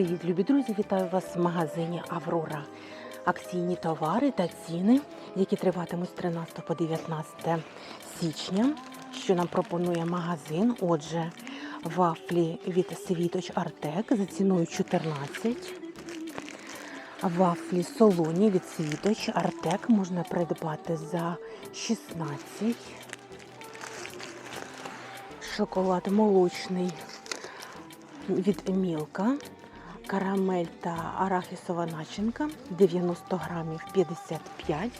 Привіт, любі друзі! Вітаю вас в магазині Аврора. Акційні товари та ціни, які триватимуть з 13 по 19 січня. Що нам пропонує магазин? Отже, вафлі від Світоч Артек за ціною 14. Вафлі солоні від Світоч Артек можна придбати за 16. Шоколад молочний від Мілка. Карамель та арахісова начинка 90 грамів 55.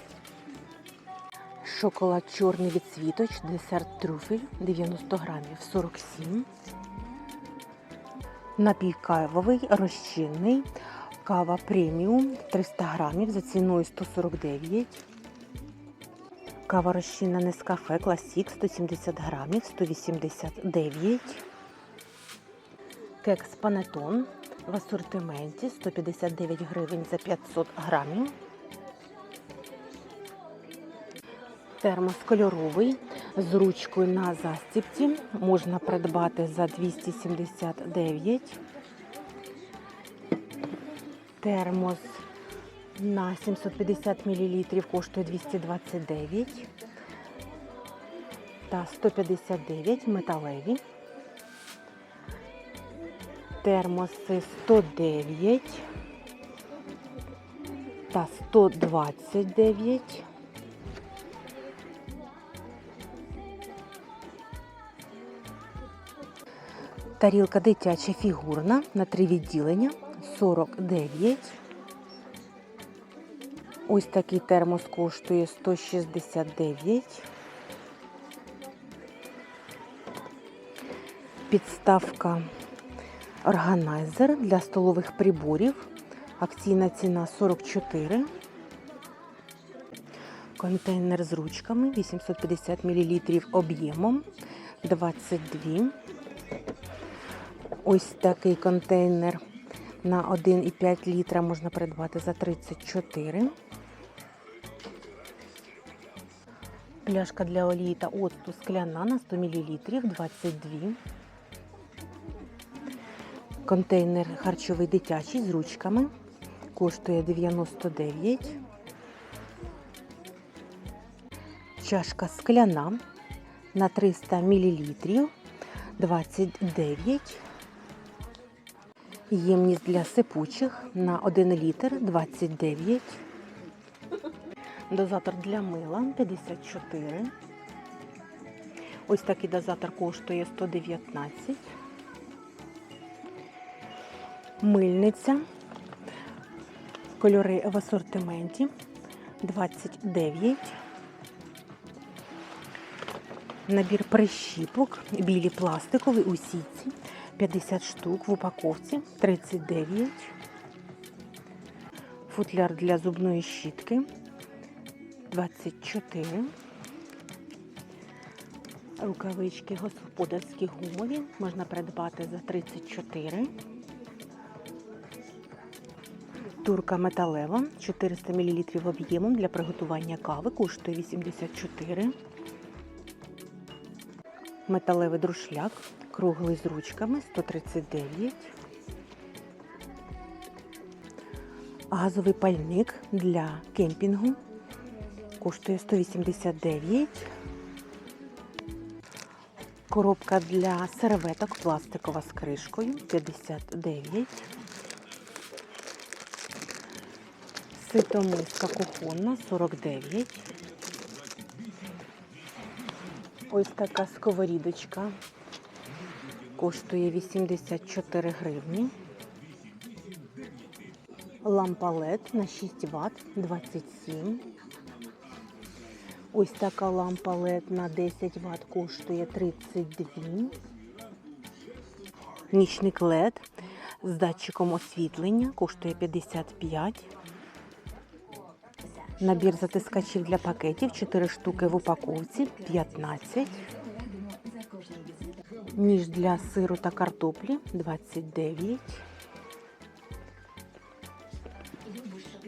Шоколад чорний від світоч, десерт трюфель 90 грамів 47. Напій кавовий розчинний. Кава преміум 300 грамів за ціною 149. Кава розчинна Нескафе Класік 170 грамів 189. Кекс Панетон в асортименті 159 гривень за 500 грамів. Термос кольоровий з ручкою на застіпці можна придбати за 279. Термос на 750 мл коштує 229 та 159 металеві. Термоси 109 та 129. Тарілка дитяча фігурна на три відділення 49. Ось такий термос коштує 169. Підставка органайзер для столових приборів. Акційна ціна 44. Контейнер з ручками 850 мл об'ємом 22. Ось такий контейнер на 1,5 літра можна придбати за 34. Пляшка для олії та оцту скляна на 100 мл 22. Контейнер харчовий дитячий з ручками. Коштує 99. Чашка скляна на 300 мл 29. Ємність для сипучих на 1 літр 29. Дозатор для мила 54. Ось такий дозатор коштує 119. Мильниця. Кольори в асортименті 29. Набір прищіпок, білі пластикові у сітці 50 штук в упаковці 39. Футляр для зубної щітки 24. Рукавички господарські гумові можна придбати за 34. Турка металева 400 мл об'ємом для приготування кави коштує 84. Металевий друшляк круглий з ручками 139. Газовий пальник для кемпінгу коштує 189. Коробка для серветок пластикова з кришкою 59. Ситомиска кухонна 49. Ось така сковорідочка. Коштує 84 гривні. Лампа LED на 6 Вт 27. Ось така лампа LED на 10 Вт коштує 32. Нічник LED з датчиком освітлення коштує 55. Набір затискачів для пакетів 4 штуки в упаковці 15. Ніж для сиру та картоплі 29.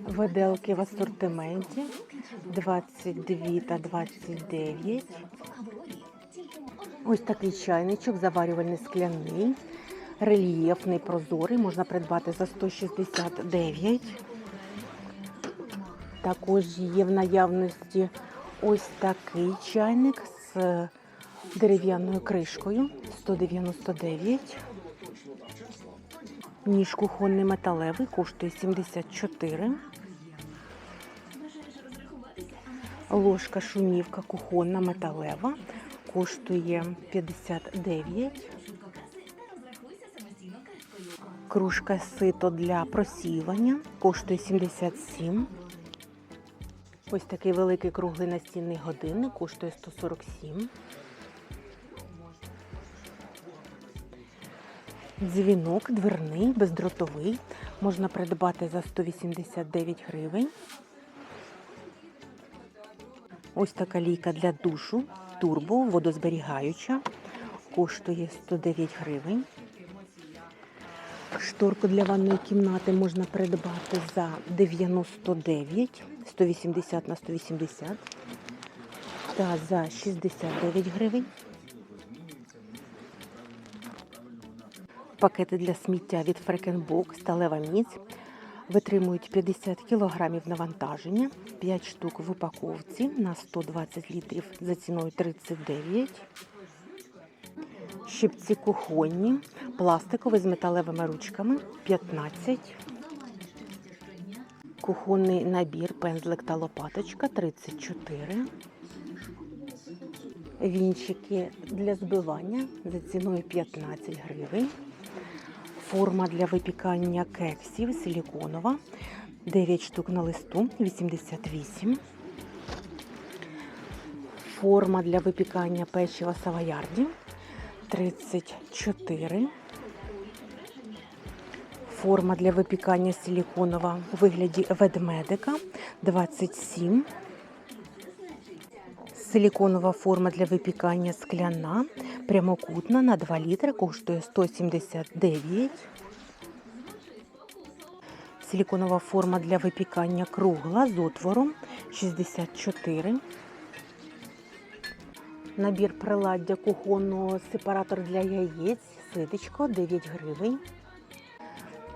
Виделки в асортименті 22 та 29. Ось такий чайничок, заварювальний скляний Рельєфний прозорий можна придбати за 169. Також є в наявності ось такий чайник з дерев'яною кришкою 199. Ніж кухонний металевий коштує 74. Ложка шумівка кухонна металева коштує 59. Кружка сито для просіювання коштує 77. Ось такий великий круглий настінний годинник коштує 147. Дзвінок дверний, бездротовий. Можна придбати за 189 гривень. Ось така лійка для душу. Турбо, водозберігаюча. Коштує 109 гривень. Шторку для ванної кімнати можна придбати за 99, 180 на 180 та за 69 гривень. Пакети для сміття від Фрекенбок сталева міць витримують 50 кг навантаження, 5 штук в упаковці на 120 літрів за ціною 39. Щипці кухонні, пластикові з металевими ручками 15. Кухонний набір, пензлик та лопаточка 34. Вінчики для збивання за ціною 15 гривень. Форма для випікання кексів силіконова. 9 штук на листу 88. Форма для випікання печива савоярді 34. Форма для випікання силіконова у вигляді ведмедика 27. Силіконова форма для випікання скляна, прямокутна на 2 літри, коштує 179. Силіконова форма для випікання кругла з отвором 64. Набір приладдя кухонного сепаратор для яєць, ситечко 9 гривень.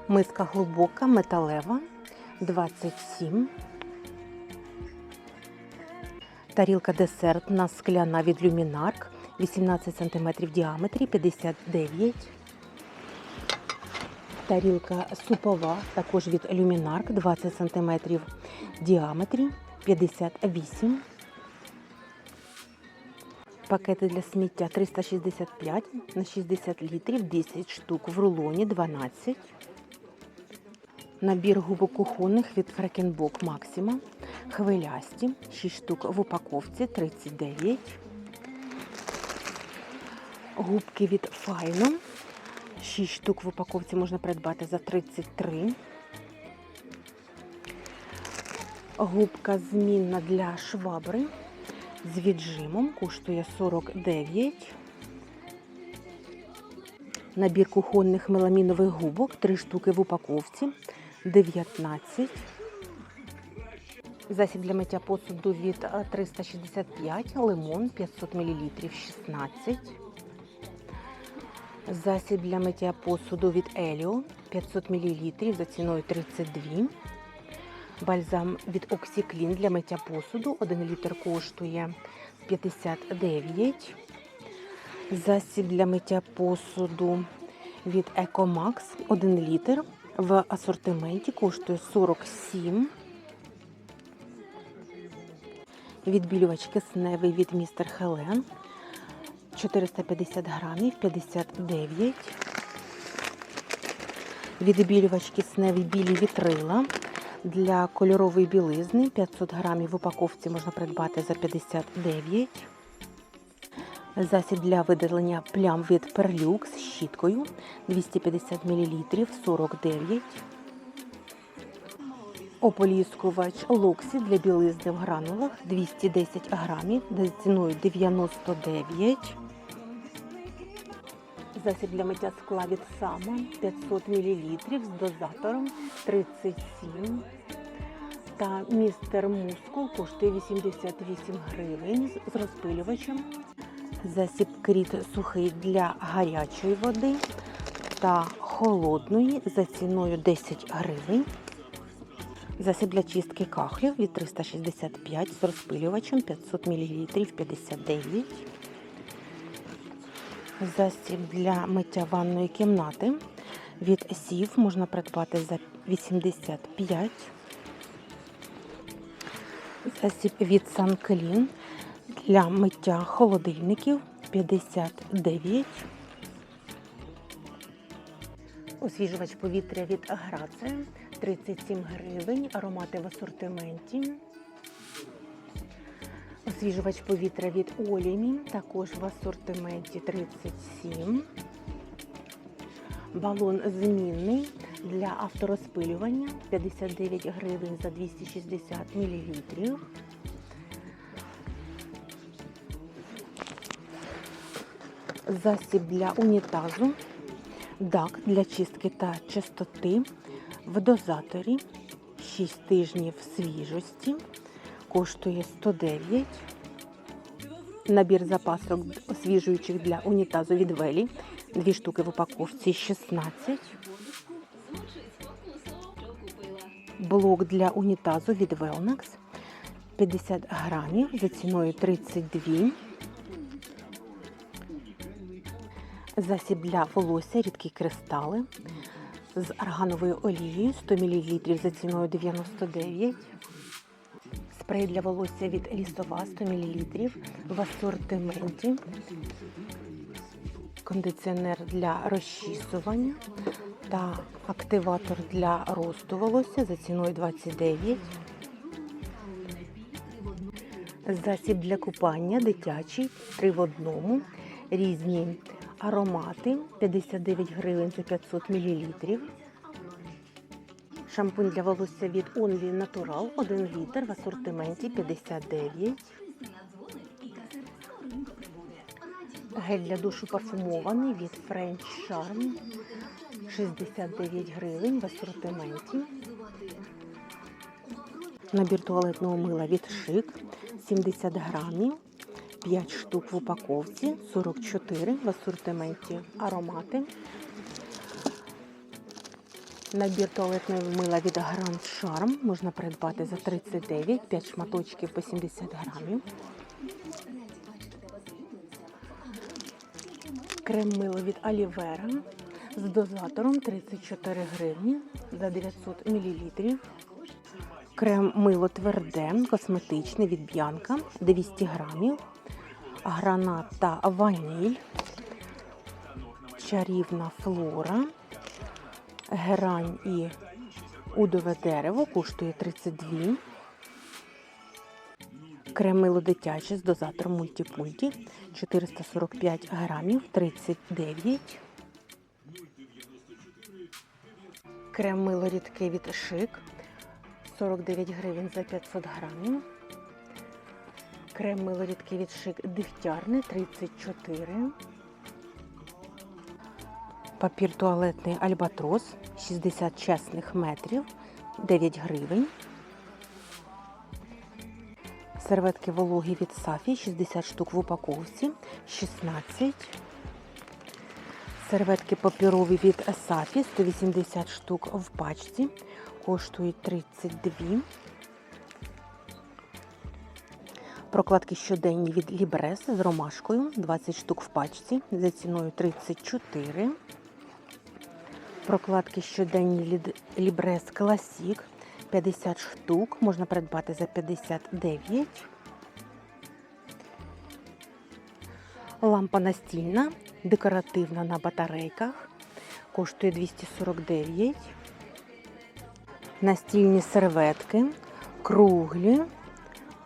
Миска глибока, металева 27. Тарілка десертна скляна від люмінарк 18 см в діаметрі 59. Тарілка супова, також від люмінарк 20 см в діаметрі 58. Пакети для сміття 365 на 60 літрів, 10 штук в рулоні 12. Набір губок кухонних від Фрекенбок Максима. Хвилясті 6 штук в упаковці 39. Губки від Файно. 6 штук в упаковці можна придбати за 33. Губка змінна для швабри з віджимом коштує 49. Набір кухонних меламінових губок 3 штуки в упаковці 19. Засіб для миття посуду від е, 365, лимон 500 мл 16. Засіб для миття посуду від Еліо 500 мл за ціною 32. Бальзам від Оксіклін для миття посуду 1 літр коштує 59. Засіб для миття посуду від Екомакс 1 літр в асортименті коштує 47. Відбілювач кисневий від містер Хелен 450 грамів 59. Відбілювач кисневий білі вітрила для кольорової білизни 500 грамів в упаковці можна придбати за 59. Засіб для видалення плям від Перлюкс з щіткою 250 мл 49. Ополіскувач Локсі для білизни в гранулах 210 грамів за ціною 99. Засіб для миття скла від Сама 500 мл з дозатором 37. Та містер Мускул коштує 88 гривень з розпилювачем. Засіб кріт сухий для гарячої води та холодної за ціною 10 гривень. Засіб для чистки кахлів від 365 з розпилювачем 500 мл 59. Засіб для миття ванної кімнати від сів можна придбати за 85. Засіб від Санклін для миття холодильників 59. Освіжувач повітря від Грація 37 гривень. Аромати в асортименті. Освіжувач повітря від Олімі також в асортименті 37. Балон змінний для авторозпилювання 59 гривень за 260 мл. Засіб для унітазу, дак для чистки та чистоти в дозаторі 6 тижнів свіжості, коштує 109. Набір запасок освіжуючих для унітазу від Велі. Дві штуки в упаковці 16. Блок для унітазу від Велнакс 50 грамів за ціною 32. Засіб для волосся, рідкі кристали з аргановою олією 100 мл за ціною 99. Спрей для волосся від лісова 100 мл в асортименті. Кондиціонер для розчісування та активатор для росту волосся за ціною 29. Засіб для купання дитячий 3 в одному. Різні аромати 59 гривень за 500 мл. Шампунь для волосся від Only Natural 1 літр в асортименті 59. Гель для душу парфумований від French Charm 69 гривень в асортименті. Набір туалетного мила від Шик 70 грамів. 5 штук в упаковці, 44 в асортименті аромати. Набір туалетного мила від Grand Charm можна придбати за 39, 5 шматочків по 70 грамів. Крем мило від Алівера з дозатором 34 гривні за 900 мл. Крем мило тверде, косметичне від Б'янка 200 грамів. Гранат та ваніль. Чарівна флора. Герань і удове дерево коштує 32. Кремило дитяче з дозатором мультипульті 445 грамів 39. Крем-мило рідке від шик 49 гривень за 500 грамів. Крем-мило рідке від шик дегтярне 34. Папір туалетний Альбатрос 60 чесних метрів 9 гривень. Серветки вологі від Сафі 60 штук в упаковці 16. Серветки папірові від Сафі 180 штук в пачці. Коштують 32. Прокладки щоденні від Лібрес з ромашкою 20 штук в пачці за ціною 34. Прокладки щоденні Лібрес Класік 50 штук. Можна придбати за 59. Лампа настільна, декоративна на батарейках. Коштує 249. Настільні серветки, круглі,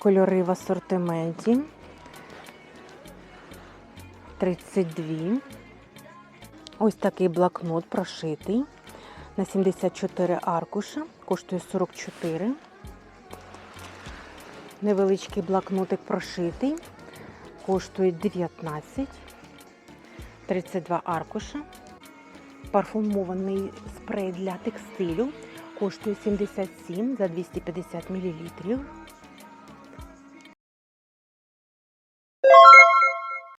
кольори в асортименті. 32. Ось такий блокнот прошитий на 74 аркуша, коштує 44. Невеличкий блокнотик прошитий, коштує 19, 32 аркуша. Парфумований спрей для текстилю коштує 77 за 250 мл.